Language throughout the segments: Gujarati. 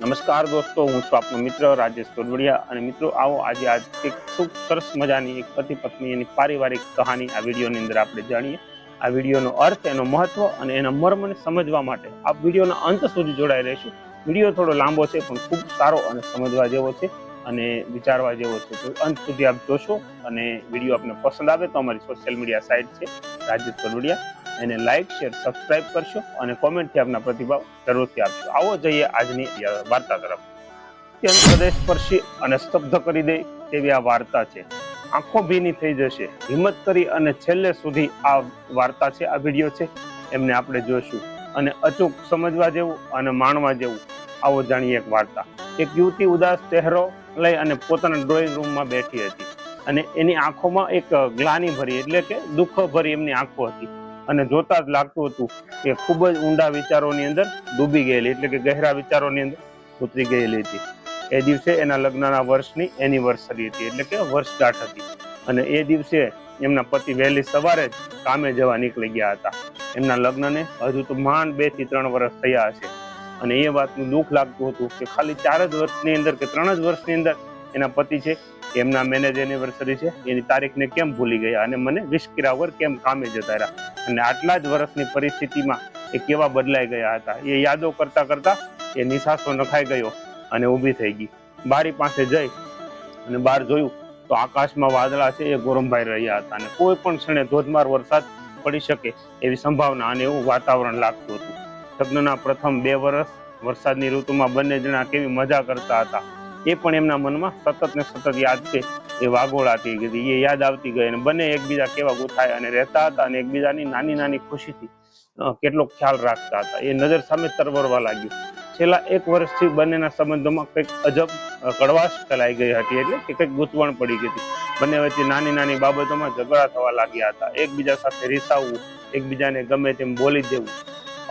નમસ્કાર દોસ્તો, હું છું આપનો મિત્ર રાજેશ તોડવડિયા અને મિત્રો આવો આજે આજ એક ખૂબ સરસ મજાની એક પતિ પત્ની એની પારિવારિક કહાની આ વિડીયોની અંદર આપણે જાણીએ. આ વિડીયોનો અર્થ, એનો મહત્વ અને એના મર્મને સમજવા માટે આ વિડીયોના અંત સુધી જોડાઈ રહીશું. વીડિયો થોડો લાંબો છે, પણ ખૂબ સારો અને સમજવા જેવો છે અને વિચારવા જેવો છે. તો અંત સુધી આપ જોશો અને વીડિયો આપને પસંદ આવે તો અમારી સોશિયલ મીડિયા સાઇટ છે રાજેશ તોડવડિયા. એને લાઈક શેર સબસ્ક્રાઇબ કરશો અને કોમેન્ટથી આપના પ્રતિભાવ જરૂરથી આપશો આવો જઈએ આજની વાર્તા તરફ. અત્યંત પ્રદેશ સ્પર્શી અને સ્તબ્ધ કરી દે તેવી આ વાર્તા છે. આંખો ભીની થઈ જશે. હિંમત કરી અને છેલ્લે સુધી આ વાર્તા છે, આ વીડિયો છે. એમને આપણે જોઈશું અને અચૂક સમજવા જેવું અને માણવા જેવું. આવો જાણીએ એક વાર્તા. એક યુવતી ઉદાસ ચહેરો લઈ અને પોતાના ડ્રોઈંગ રૂમમાં બેઠી હતી અને એની આંખોમાં એક ગ્લાની ભરી, એટલે કે દુઃખ ભરી એમની આંખો હતી. અને જોતા જ લાગતું હતું કે ખૂબ જ ઊંડા વિચારોની અંદર ડૂબી ગયેલી, એટલે કે ગહેરા વિચારોની અંદર ઉતરી ગયેલી હતી. એ દિવસે એના લગ્નના વર્ષની એનિવર્સરી હતી, એટલે કે વર્ષગાંઠ હતી. અને એ દિવસે એમના પતિ વહેલી સવારે જ કામે જવા નીકળી ગયા હતા. એમના લગ્નને હજુ તો માંડ બેથી ત્રણ વર્ષ થયા હશે. અને એ વાતનું દુઃખ લાગતું હતું કે ખાલી ચાર જ વર્ષની અંદર કે ત્રણ જ વર્ષની અંદર એના પતિ છે એમના મેનેજ એનિવર્સરી છે. એની તારીખને કેમ ભૂલી ગયા અને મને વિશ કર્યા કેમ કામે જતા રહ્યા? અને આટલા જ વર્ષની પરિસ્થિતિમાં એ કેવા બદલાઈ ગયા હતા? એ યાદો કરતા કરતા એ નિશાસો નખાઈ ગયો અને ઊભી થઈ ગઈ. બારી પાસે જઈ અને બહાર જોયું તો આકાશમાં વાદળા છે એ ગોરંભાઈ રહ્યા હતા અને કોઈ પણ ક્ષણે ધોધમાર વરસાદ પડી શકે એવી સંભાવના અને એવું વાતાવરણ લાગતું હતું. લગ્નના પ્રથમ બે વર્ષ વરસાદની ઋતુમાં બંને જણા કેવી મજા કરતા હતા. એ પણ એમના મનમાં સતત ને સતત યાદ છે. એ વાગોળાતી ગઈ, એ યાદ આવતી ગઈ અને બંને એકબીજા કેવા ગુથાય અને રહેતા હતા અને એકબીજાની નાની નાની ખુશીથી કેટલો ખ્યાલ રાખતા હતા. એ નજર સામે તરવરવા લાગ્યું. છેલ્લા એક વર્ષથી બંનેના સંબંધોમાં કંઈક અજબ કડવાશ ફેલાઈ ગઈ હતી એટલે કે કંઈક ગૂંચવણ પડી ગઈ હતી. બંને વચ્ચે નાની નાની બાબતોમાં ઝઘડા થવા લાગ્યા હતા. એકબીજા સાથે રીસાવવું, એકબીજાને ગમે તેમ બોલી દેવું,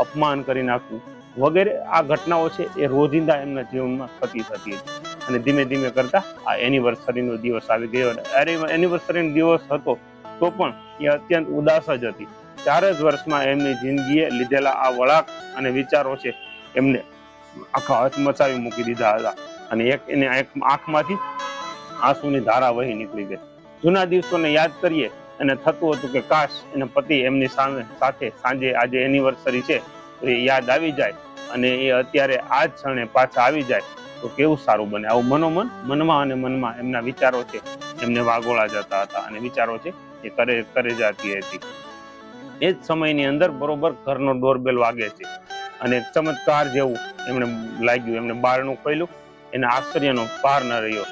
અપમાન કરી નાખવું વગેરે આ ઘટનાઓ છે એ રોજિંદા એમના જીવનમાં થતી થતી હતી. અને ધીમે ધીમે કરતા આ એનિવર્સરીનો દિવસ આવી ગયો એનિવર્સરીનો દિવસ હતો, તો પણ એ અત્યંત ઉદાસ જ હતી. ચાર જ વર્ષમાં એમની જિંદગીએ લીધેલા આ વળાક અને વિચારો છે, એમને આખા હાથ મચાવી મૂકી દીધા હતા. અને એક એને આંખમાંથી આંસુની ધારા વહી નીકળી ગઈ. જૂના દિવસોને યાદ કરીએ અને થતું હતું કે કાશ એના પતિ એમની સામે સાથે સાંજે આજે એનિવર્સરી છે, તો એ યાદ આવી જાય અને એ અત્યારે આ જ ક્ષણે પાછા આવી જાય. તો કેવું સારું બને? આવું મનોમન, મનમાં અને મનમાં એમના વિચારો છે, એમને વાગોળા જતા હતા અને વિચારો છે એ કરે કરે જતી હતી. એ જ સમયની અંદર બરોબર ઘરનો ડોરબેલ વાગે છે અને ચમત્કાર જેવું એમણે લાગ્યું એમને બારણું ખોલ્યું, એને આશ્ચર્યનો પાર ન રહ્યો.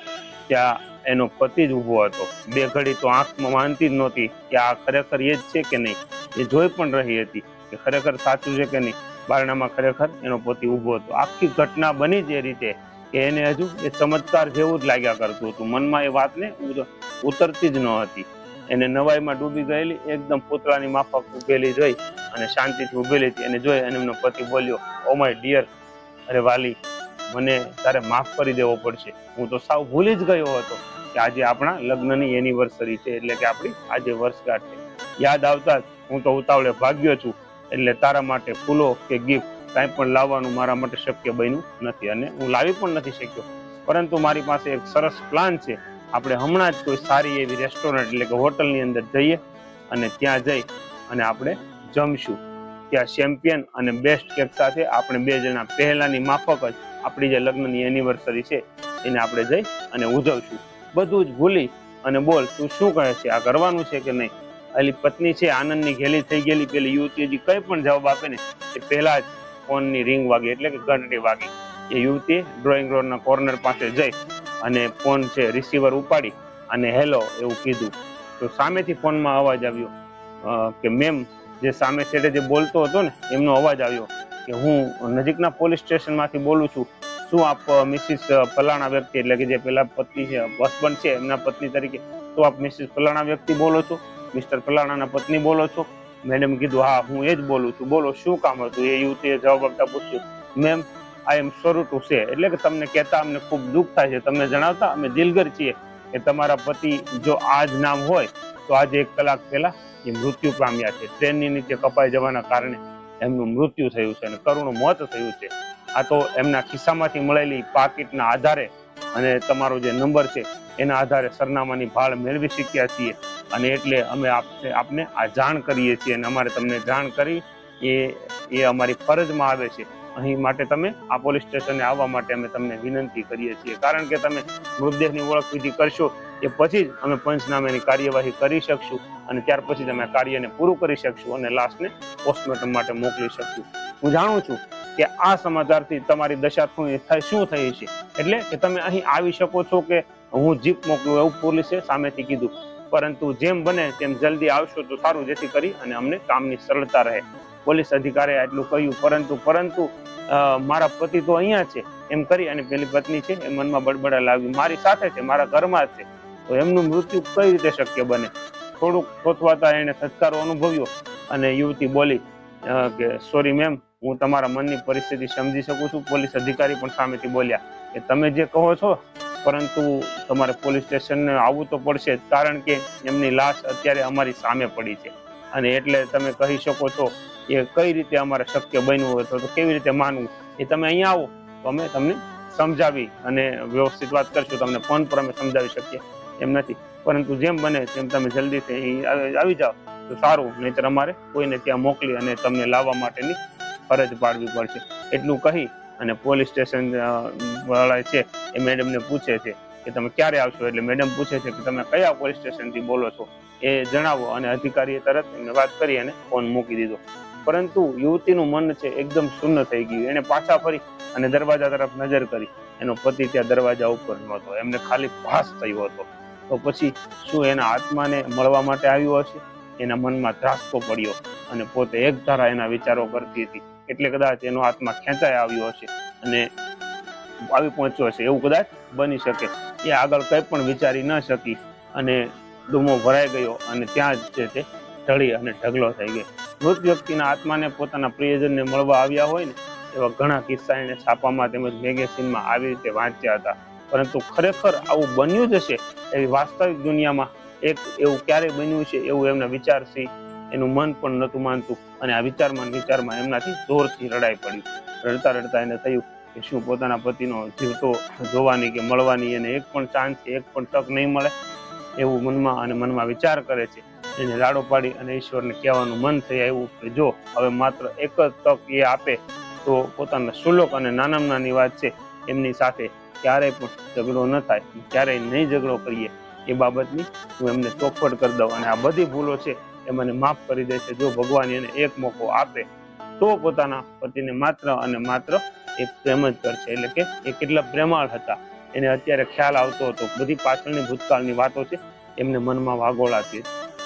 ત્યાં એનો પતિ જ ઊભો હતો. બે ઘડી તો આંખમાં માનતી જ નહોતી કે આ ખરેખર એ જ છે કે નહીં. એ જોઈ પણ રહી હતી કે ખરેખર સાચું છે કે નહીં. બારણામાં ખરેખર એનો પતિ ઊભો હતો. આખી ઘટના બની જ એ રીતે કે એને હજુ એ ચમત્કાર જેવું જ લાગ્યા કરતું હતું. મનમાં એ વાતને ઉત- ઉતરતી જ ન હતી. એને નવાઈમાં ડૂબી ગયેલી, એકદમ પૂતળાની માફક ઉભેલી જોઈ અને શાંતિથી ઉભેલી હતી. એને જોઈ અને એમનો પતિ બોલ્યો, ઓ માય ડિયર, અરે વાલી, મને તારે માફ કરી દેવો પડશે. હું તો સાવ ભૂલી જ ગયો હતો કે આજે આપણા લગ્નની એનિવર્સરી છે, એટલે કે આપણી આજે વર્ષગાંઠ છે. યાદ આવતા જ હું તો ઉતાવળે ભાગ્યો છું. એટલે તારા માટે ફૂલો કે ગિફ્ટ કાંઈ પણ લાવવાનું મારા માટે શક્ય બન્યું નથી અને હું લાવી પણ નથી શક્યો. પરંતુ મારી પાસે એક સરસ પ્લાન છે. આપણે હમણાં જ કોઈ સારી એવી રેસ્ટોરન્ટ એટલે કે હોટલની અંદર જઈએ અને ત્યાં જઈ અને આપણે જમશું. ત્યાં ચેમ્પિયન અને બેસ્ટ કેક સાથે આપણે બે જણા પહેલાની માફક જ આપણી જે લગ્નની એનિવર્સરી છે એને આપણે જઈ અને ઉજવશું. બધું જ ભૂલી અને બોલ, તું શું કહે છે? આ કરવાનું છે કે નહીં? એલી પત્ની છે, આનંદની ઘેલી થઈ ગયેલી, પેલી યુવતી હજી કંઈ પણ જવાબ આપે ને એ પહેલા જ ફોનની રિંગ વાગી, એટલે કે ઘંટડી વાગી. એ યુવતી ડ્રોઈંગ રોડના કોર્નર પાસે જઈ અને ફોન છે રિસીવર ઉપાડી અને હેલો એવું કીધું. તો સામેથી ફોનમાં અવાજ આવ્યો કે મેમ જે સામે છેડે જે બોલતો હતો ને, એમનો અવાજ આવ્યો કે હું નજીકના પોલીસ સ્ટેશનમાંથી બોલું છું. શું આપ મિસિસ ફલાણા વ્યક્તિ, એટલે કે જે પેલા પત્ની છે હસબન્ડ છે, એમના પત્ની તરીકે તો આપ મિસિસ ફલાણા વ્યક્તિ બોલો છો? મિસ્ટર ફલાણાના પત્ની બોલો છો? મેડમ કીધું, હા, હું એ જ બોલું છું. બોલો, શું કામ હતું? એ યુવતીએ જવાબ આપતા પૂછ્યું, ma'am I am sorry to એટલે કે તમને કહેતા અમને ખૂબ દુઃખ થાય છે. તમને જણાવતા અમે દિલગર છીએ કે તમારા પતિ જો આ જ નામ હોય, તો આજે એક કલાક પહેલા એ મૃત્યુ પામ્યા છે. ટ્રેનની નીચે કપાઈ જવાના કારણે એમનું મૃત્યુ થયું છે અને કરુણ મોત થયું છે. આ તો એમના ખિસ્સામાંથી મળેલી પાકીટના આધારે અને તમારો જે નંબર છે, એના આધારે સરનામાની ભાળ મેળવી શક્યા છીએ. અને એટલે અમે આપને આ જાણ કરીએ છીએ અને અમારે તમને જાણ કરી એ એ અમારી ફરજમાં આવે છે. અહીં માટે તમે આ પોલીસ સ્ટેશને આવવા માટે અમે તમને વિનંતી કરીએ છીએ. કારણ કે તમે મૃતદેહની ઓળખ વિધિ કરશો એ પછી જ અમે પંચનામેની કાર્યવાહી કરી શકશું અને ત્યાર પછી તમે કાર્યને પૂરું કરી શકશું અને લાશને પોસ્ટમોર્ટમ માટે મોકલી શકશું. હું જાણું છું કે આ સમાચારથી તમારી દશા શું થઈ છે? એટલે કે તમે અહીં આવી શકો છો કે હું જીપ મોકલું એવું પોલીસે સામેથી કીધું. પરંતુ જેમ બને તેમ જલ્દી આવશો તો સારું જેથી કરી અને અમને કામની સરળતા રહે. પોલીસ અધિકારીએ આટલું કહ્યું, પરંતુ પરંતુ મારા પતિ તો અહીંયા છે, એમ કરી અને પેલી પત્ની છે એ મનમાં બડબડા લાવી મારી સાથે છે, મારા ઘરમાં છે. તો એમનું મૃત્યુ કઈ રીતે શક્ય બને? થોડુંક સોચવાતા એને સત્કારો અનુભવ્યો અને યુવતી બોલી કે, સોરી મેમ, હું તમારા મનની પરિસ્થિતિ સમજી શકું છું. પોલીસ અધિકારી પણ સામેથી બોલ્યા, કે તમે જે કહો છો પરંતુ તમારે પોલીસ સ્ટેશનને આવવું તો પડશે કારણ કે એમની લાશ અત્યારે અમારી સામે પડી છે. અને એટલે તમે કહી શકો છો એ કઈ રીતે અમારે શક્ય બન્યું હોય તો કેવી રીતે માનવું. એ તમે અહીંયા આવો, તો અમે તમને સમજાવી અને વ્યવસ્થિત વાત કરશું. તમને ફોન પર અમે સમજાવી શકીએ એમ નથી. પરંતુ જેમ બને તેમ તમે જલ્દીથી આવી જાઓ, તો સારું. નહીતર અમારે કોઈને ત્યાં મોકલી અને તમને લાવવા માટેની ફરજ પાડવી પડશે. એટલું કહી અને પોલીસ સ્ટેશન વાળા છે એ મેડમને પૂછે છે કે તમે ક્યારે આવશો? એટલે મેડમ પૂછે છે કે તમે કયા પોલીસ સ્ટેશનથી બોલો છો? એ જણાવો અને અધિકારીએ તરત એમને વાત કરી અને ફોન મૂકી દીધો. પરંતુ યુવતીનું મન છે એકદમ શૂન્ય થઈ ગયું. એને પાછા ફરી અને દરવાજા તરફ નજર કરી. એનો પતિ ત્યાં દરવાજા ઉપર નહોતો એમને ખાલી ભાસ થયો હતો. તો પછી શું એના આત્માને મળવા માટે આવ્યો હશે? એના મનમાં ધ્રાસકો પડ્યો અને પોતે એક ધારા એના વિચારો કરતી હતી. એટલે કદાચ એનો આત્મા ખેંચાઈ આવ્યો હશે અને આવી પહોંચ્યો હશે. એવું કદાચ બની શકે. એ આગળ કંઈ પણ વિચારી ન શકી અને ડૂમો ભરાઈ ગયો અને ત્યાં જ છે તે ઢળી અને ઢગલો થઈ ગયો. મૃત વ્યક્તિના આત્માને પોતાના પ્રિયજનને મળવા આવ્યા હોય ને, એવા ઘણા કિસ્સા એને છાપામાં તેમજ મેગેઝિનમાં આવી રીતે વાંચ્યા હતા. પરંતુ ખરેખર આવું બન્યું જ હશે એવી વાસ્તવિક દુનિયામાં એક એવું ક્યારે બન્યું છે એવું એમના વિચારથી એનું મન પણ નહોતું માનતું અને આ વિચારમાં વિચારમાં એમનાથી જોરથી રડાઈ પડ્યું. રડતા રડતા એને થયું કે શું પોતાના પતિનો જીવતો જોવાની કે મળવાની એને એક પણ ચાન્સ એક પણ તક નહીં મળે એવું મનમાં અને મનમાં વિચાર કરે છે. એને રાડો પાડી અને ઈશ્વરને કહેવાનું મન થઈ આવ્યું કે જો હવે માત્ર એક જ તક એ આપે તો પોતાના સુલોક અને નાનામાં નાની વાત છે એમની સાથે ક્યારેય પણ ઝઘડો ન થાય. ક્યારેય નહીં ઝઘડો કરીએ એ બાબતની હું એમને ચોખવટ કરી દઉં અને આ બધી ભૂલો છે એ મને માફ કરી દે છે જો ભગવાન એને એક મોકો આપે, તો પોતાના પતિને માત્ર અને માત્ર એક પ્રેમ જ કરશે. એટલે કે એ કેટલા પ્રેમાળ હતા. એને અત્યારે ખ્યાલ આવતો હતો. બધી પાછળની ભૂતકાળની વાતો છે, એમને મનમાં વાગોળાતી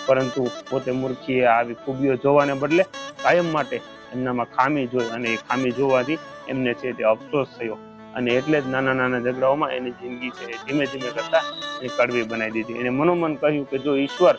પરંતુ પોતે મૂર્ખીએ આવી ખૂબીઓ જોવાને બદલે કાયમ માટે એમનામાં ખામી જોઈ અને એ ખામી જોવાથી એમને છે તે અફસોસ થયો. અને એટલે જ નાના નાના ઝઘડાઓમાં એની જિંદગી છે ધીમે ધીમે કરતા એ કડવી બનાવી દીધી. એને મનોમન કહ્યું કે જો ઈશ્વર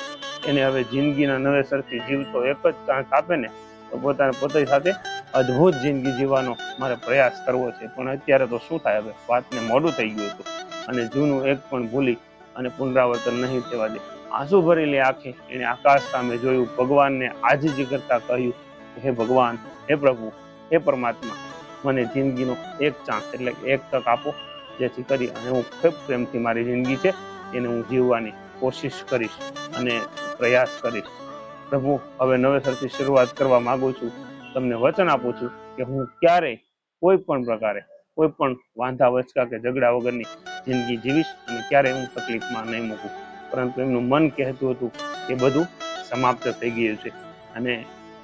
એને હવે જિંદગીના નવેસરથી જીવતો એક જ ચાન્સ આપે ને, તો પોતાના પોતે સાથે અદ્ભુત જિંદગી જીવવાનો મારે પ્રયાસ કરવો છે. પણ અત્યારે તો શું થાય હવે? વાતને મોડું થઈ ગયું હતું. અને જૂનું એક પણ ભૂલી અને પુનરાવર્તન નહીં થવા દે. આંસુ ભરેલી આંખે એને આકાશ સામે જોયું, ભગવાનને આજીજી કરતા કહ્યું, હે ભગવાન, હે પ્રભુ, હે પરમાત્મા, મને જિંદગીનો એક ચાન્સ એટલે એક તક આપો, જેથી કરી અને હું ખૂબ પ્રેમથી મારી જિંદગી છે, એને હું જીવવાની કોશિશ કરીશ. અને પ્રયાસ કરીશ. પ્રભુ, હવે નવેસરથી શરૂઆત કરવા માંગુ છું. તમને વચન આપું છું કે હું ક્યારેય કોઈ પણ પ્રકારે, કોઈ પણ વાંધા, વચકા કે ઝઘડા વગરની જિંદગી જીવીશ અને ક્યારેય હું તકલીફમાં નહીં મૂકું. પરંતુ એમનું મન કહેતું હતું કે બધું સમાપ્ત થઈ ગયું છે અને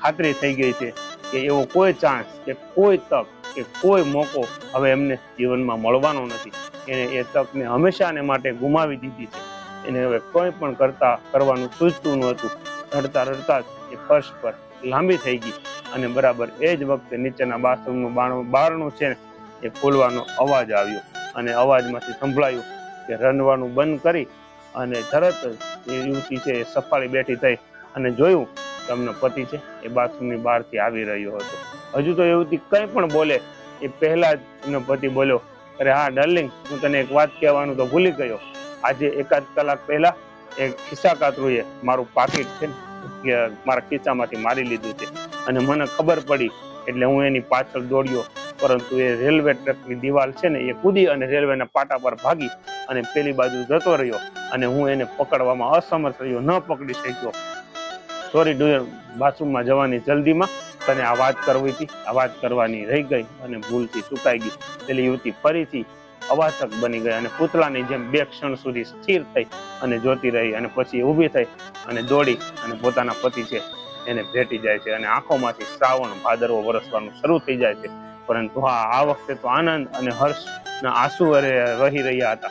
ખાતરી થઈ ગઈ છે કે એવો કોઈ ચાન્સ કે કોઈ તક, કે કોઈ મોકો હવે એમને જીવનમાં મળવાનો નથી. એને એ તકને હંમેશાને માટે ગુમાવી દીધી છે. એને હવે કોઈ પણ કરતા કરવાનું સૂચતું નહોતું રડતા રડતા જ એ ફર્શ પર લાંબી થઈ ગઈ અને બરાબર એ જ વખતે નીચેના બાથરૂમનું બાણું બારણું છે ને, એ ખોલવાનો અવાજ આવ્યો અને અવાજમાંથી સંભળાયું કે રનવાનું બંધ કરી અને તરત એ યુવતી છે એ સફાળી બેઠી થઈ અને જોયું કે એમનો પતિ છે એ બાથરૂમની બહારથી આવી રહ્યો હતો. હજુ તો યુવતી કંઈ પણ બોલે એ પહેલાં જ એમનો પતિ બોલ્યો, અરે હા ડાર્લિંગ હું તને એક વાત કહેવાનું તો ભૂલી ગયો. આજે એકાદ કલાક પહેલા એક ખિસ્સા કાતરુએ મારું પાકીટ છે ને મારા ખિસ્સામાંથી મારી લીધું છે. અને મને ખબર પડી, એટલે હું એની પાછળ દોડ્યો, પરંતુ એ રેલવે ટ્રેકની દિવાલ છે ને, એ કૂદી અને રેલવેના પાટા પર ભાગી અને પેલી બાજુ જતો રહ્યો. અને હું એને પકડવામાં અસમર્થ રહ્યો, ન પકડી શક્યો. સોરી ડુયર, બાથરૂમમાં જવાની જલ્દીમાં, તને આ વાત કરવી હતી. આ વાત કરવાની રહી ગઈ અને ભૂલથી ચૂકાઈ ગઈ. પેલી યુવતી ફરીથી અવાચક બની ગઈ અને પૂતળાની જેમ બે ક્ષણ સુધી સ્થિર થઈ અને જોતી રહી અને પછી ઊભી થઈ અને દોડી અને પોતાના પતિ છે એને ભેટી જાય છે અને આંખોમાંથી શ્રાવણ ભાદરવો વરસવાનું શરૂ થઈ જાય છે. પરંતુ હા, આ વખતે તો આનંદ અને હર્ષના આંસુ વહી રહ્યા હતા.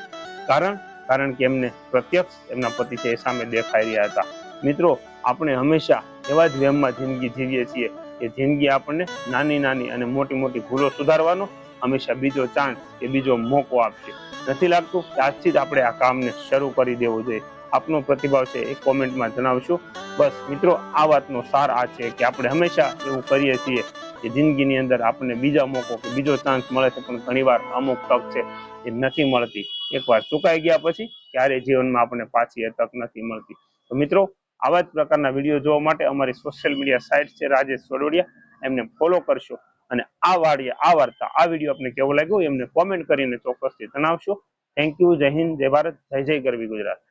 કારણ? કારણ કે એમને પ્રત્યક્ષ એમના પતિ છે એ સામે દેખાઈ રહ્યા હતા. મિત્રો, આપણે હંમેશા એવા જ વ્યમમાં જિંદગી જીવીએ છીએ કે જિંદગી આપણને નાની નાની અને મોટી મોટી ભૂલો સુધારવાનો હંમેશા બીજો ચાન્સ કે બીજો મોકો આપશે નથી લાગતું કે આજથી જ આપણે આ કામને શરૂ કરી દેવું જોઈએ. આપનો પ્રતિભાવ છે એ કોમેન્ટમાં જણાવશું. બસ મિત્રો, આ વાતનો સાર આ છે કે આપણે હંમેશા એવું કરીએ છીએ કે જિંદગીની અંદર આપણને બીજા મોકો કે બીજો ચાન્સ મળે છે, પણ ઘણીવાર અમુક તક છે એ નથી મળતી. એકવાર ચુકાઈ ગયા પછી ક્યારે જીવનમાં આપણને પાછી એ તક નથી મળતી. તો મિત્રો, આવા જ પ્રકારના વીડિયો જોવા માટે અમારી સોશિયલ મીડિયા સાઇટ છે રાજેશ સોડોડિયા એમને ફોલો કરશો. અને આ વાળી આ વાર્તા, આ વીડિયો આપને કેવો લાગ્યો, એમને કોમેન્ટ કરીને ચોક્કસથી જણાવશો. થેન્ક યુ જય હિન્દ, જય ભારત, જય જય ગરવી ગુજરાત.